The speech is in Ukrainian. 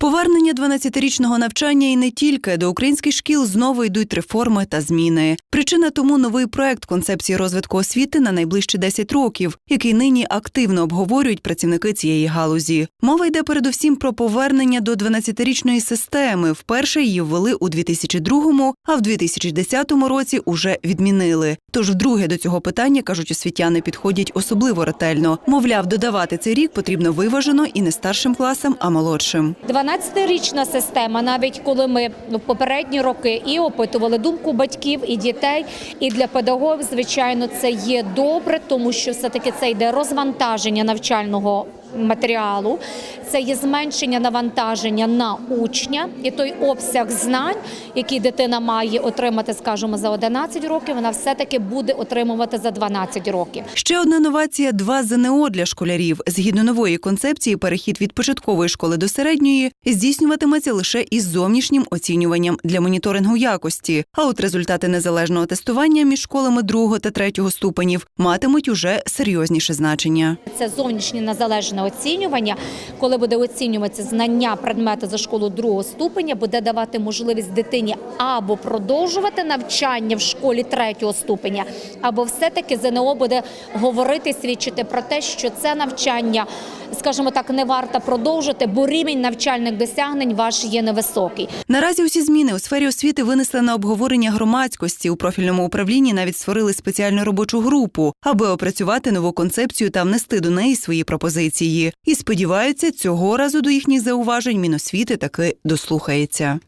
Повернення 12-річного навчання і не тільки до українських шкіл знову йдуть реформи та зміни. Причина тому новий проект концепції розвитку освіти на найближчі 10 років, який нині активно обговорюють працівники цієї галузі. Мова йде передусім про повернення до 12-річної системи. Вперше її ввели у 2002-му, а в 2010 році уже відмінили. Тож вдруге до цього питання кажуть освітяни підходять особливо ретельно. Мовляв, додавати цей рік потрібно виважено і не старшим класам, а молодшим. 12-річна система, навіть коли ми в попередні роки і опитували думку батьків і дітей, і для педагогів, звичайно, це є добре, тому що все-таки це йде розвантаження навчального матеріалу, це є зменшення навантаження на учня і той обсяг знань, який дитина має отримати, скажімо, за 11 років, вона все-таки буде отримувати за 12 років. Ще одна новація два ЗНО для школярів. Згідно нової концепції, перехід від початкової школи до середньої здійснюватиметься лише із зовнішнім оцінюванням для моніторингу якості. А от результати незалежного тестування між школами другого та третього ступенів матимуть уже серйозніше значення. Це зовнішнє незалежне оцінювання, коли буде оцінюватися знання предмету за школу другого ступеня, буде давати можливість дитині або продовжувати навчання в школі третього ступеня, або все-таки ЗНО буде говорити, свідчити про те, що це навчання, скажімо так, не варто продовжити, бо рівень навчальних досягнень ваш є невисокий. Наразі усі зміни у сфері освіти винесли на обговорення громадськості. У профільному управлінні навіть створили спеціальну робочу групу, аби опрацювати нову концепцію та внести до неї свої пропозиції. І сподіваються, цього разу до їхніх зауважень Міносвіти таки дослухається.